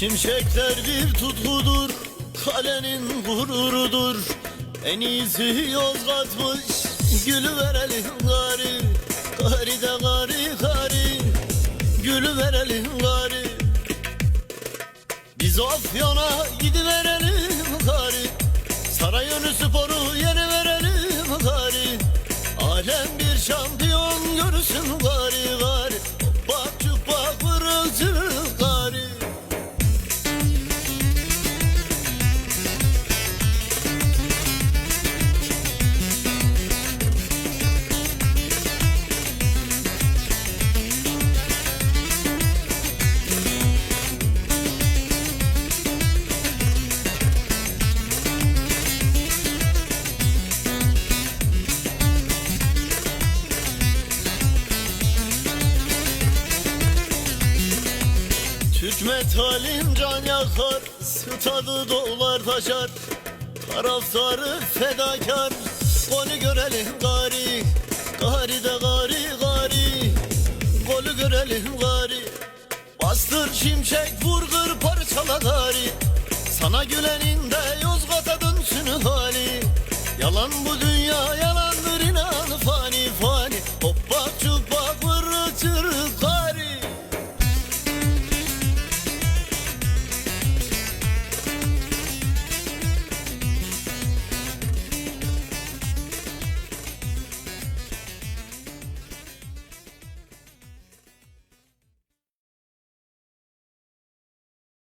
Şimşekler bir tutkudur Kalenin gururudur. En iyisi Yozgat'mış Gülü verelim gari Gari de gari gari Gülü verelim gari. Biz Afyon'a gidiverelim gari Sarayönü sporu yeni verelim gari. Alem bir şampiyon görsün gari gari Hikmet halim can yakar Stadı dolar taşar. Taraftarı fedakar Golü görelim gari. Gari de gari gari. Golü görelim gari. Bastır şimşek vur kır parçala gari. Sana gülenin de Yozgat'a dönsün hali. Yalan bu dünyaya